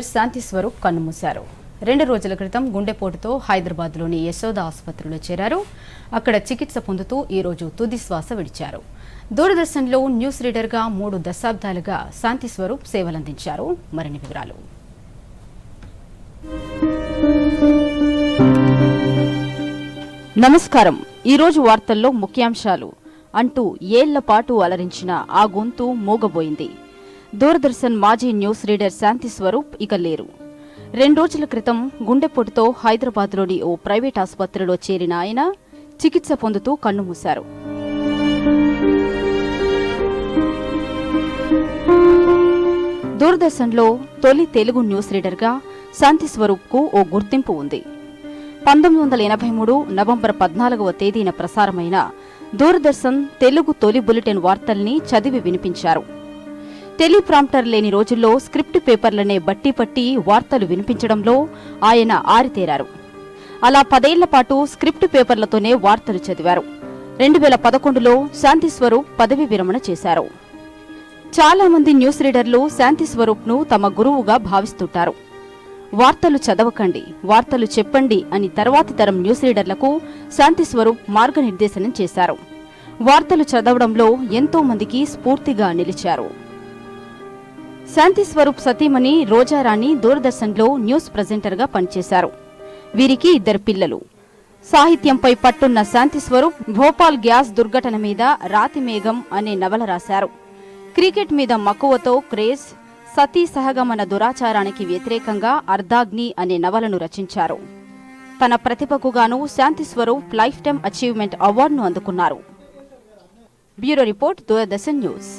శాంతి స్వరూప్ కన్నుమూశారు. రెండు రోజుల క్రితం గుండెపోటుతో హైదరాబాద్లోని యశోద ఆసుపత్రిలో చేరారు. అక్కడ చికిత్స పొందుతూ ఈ రోజు తుది శ్వాస విడిచారు. దూరదర్శన్లో న్యూస్ రీడర్గా మూడు దశాబ్దాలుగా శాంతి స్వరూప్ సేవలందించారు. మరిన్ని వివరాలు. నమస్కారం. ఈరోజు వార్తల్లో ముఖ్యాంశాలు. అంటూ ఏళ్ళ పాటు అలరించిన ఆ గొంతు మూగబోయింది. దూరదర్శన్ మాజీ న్యూస్ రీడర్ శాంతి స్వరూప్ ఇక లేరు రెండు రోజుల క్రితం గుండెపోటుతో హైదరాబాద్లోని ఓ ప్రైవేట్ ఆసుపత్రిలో చేరిన ఆయన చికిత్స పొందుతూ కన్నుమూశారు. దూరదర్శన్లో తొలి తెలుగు న్యూస్ రీడర్గా శాంతి స్వరూప్కు ఓ గుర్తింపు ఉంది. పంతొమ్మిది వందల ఎనభై మూడు నవంబర్ పద్నాలుగవ తేదీన ప్రసారమైన దూరదర్శన్ తెలుగు తొలి బులెటిన్ వార్తల్ని చదివి వినిపించారు. టెలిప్రాంప్టర్ లేని రోజుల్లో స్క్రిప్ట్ పేపర్లనే బట్టి పట్టి వార్తలు వినిపించడంలో ఆయన ఆరితేరారు. అలా పదేళ్ళ పాటు స్క్రిప్ట్ పేపర్లతోనే వార్తలు చదివారు. రెండు వేల పదకొండులో శాంతి స్వరూప్ పదవి విరమణ చేశారు. చాలా మంది న్యూస్ రీడర్లు శాంతి స్వరూప్ను తమ గురువుగా భావిస్తుంటారు. వార్తలు చదవకండి వార్తలు చెప్పండి అని తర్వాతి తరం న్యూస్ రీడర్లకు శాంతి స్వరూప్ మార్గనిర్దేశనం చేశారు. వార్తలు చదవడంలో ఎంతో మందికి స్ఫూర్తిగా నిలిచారు. శాంతి స్వరూప్ సతీమణి రోజారాణి దూరదర్శన్లో న్యూస్ ప్రెజెంటర్గా పనిచేశారు. వీరికి ఇద్దరు పిల్లలు. సాహిత్యంపై పట్టున్న శాంతి స్వరూప్ భోపాల్ గ్యాస్ దుర్ఘటన మీద రాతి మేఘం అనే నవల రాశారు. క్రికెట్ మీద మక్కువతో క్రేజ్ సతీ సహగమన దురాచారానికి వ్యతిరేకంగా అర్ధాగ్ని అనే నవలను రచించారు. తన ప్రతిభకు గాను Shanti Swaroop life time achievement అవార్డును అందుకున్నారు. Bureau report Doordarshan news.